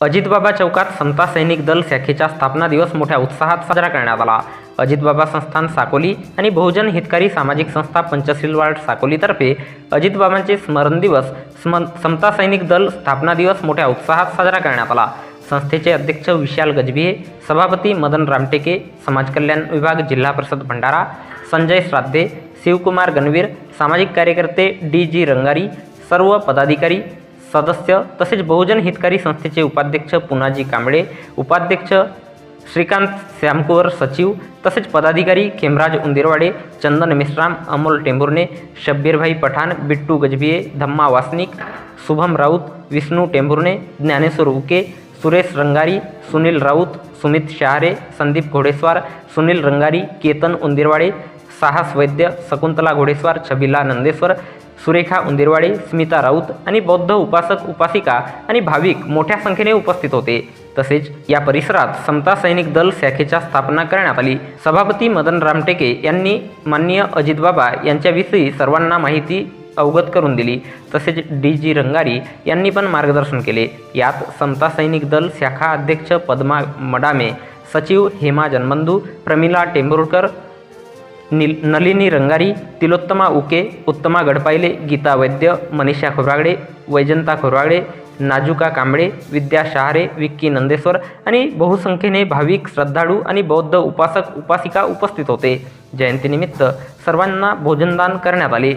अजितबाबा चौकात समता सैनिक दल शाखेचा स्थापना दिवस मोठ्या उत्साहात साजरा करण्यात आला. अजितबाबा संस्थान साकोली आणि बहुजन हितकारी सामाजिक संस्था पंचशील वार्ड साकोलीतर्फे अजितबाबांचे स्मरण दिवस स्म समता सैनिक दल स्थापना दिवस मोठ्या उत्साहात साजरा करण्यात आला. संस्थेचे अध्यक्ष विशाल गजभिये सभापती मदन रामटेके समाज कल्याण विभाग जिल्हा परिषद भंडारा संजय श्राद्धे शिवकुमार गणवीर सामाजिक कार्यकर्ते डी जी रंगारी सर्व पदाधिकारी सदस्य तसेच बहुजन हितकारी संस्थेचे उपाध्यक्ष पुनाजी कांबळे उपाध्यक्ष श्रीकांत श्यामकुवर सचिव तसेच पदाधिकारी खेमराज उंदिरवाडे चंदन मिश्राम अमोल टेंभुर्णे शब्बीरभाई पठाण बिट्टू गजबिये धम्मा वासनिक शुभम राऊत विष्णू टेंभुर्णे ज्ञानेश्वर उके सुरेश रंगारी सुनील राऊत सुमित शहारे संदीप घोडेस्वार सुनील रंगारी केतन उंदिरवाडे साहस वैद्य शकुंतला घोडेस्वार छबिला नंदेश्वर सुरेखा उंदिरवाडे स्मिता राऊत आणि बौद्ध उपासक उपासिका आणि भाविक मोठ्या संख्येने उपस्थित होते. तसेच या परिसरात समता सैनिक दल शाखेच्या स्थापना करण्यात आली. सभापती मदन रामटेके यांनी माननीय अजितबाबा यांच्याविषयी सर्वांना माहिती अवगत करून दिली. तसेच डी जी रंगारी यांनी पण मार्गदर्शन केले. यात समता सैनिक दल शाखा अध्यक्ष पद्मा मडामे सचिव हेमा जनबंधू प्रमिला टेंभुरकर निल नलिनी रंगारी तिलोत्तमा उके उत्तमा गडपाईले गीता वैद्य मनीषा खोरागडे वैजंता खोरागडे नाजुका कांबळे विद्या शहारे विक्की नंदेश्वर आणि बहुसंख्येने भाविक श्रद्धाळू आणि बौद्ध उपासक उपासिका उपस्थित होते. जयंतीनिमित्त सर्वांना भोजनदान करण्यात आले.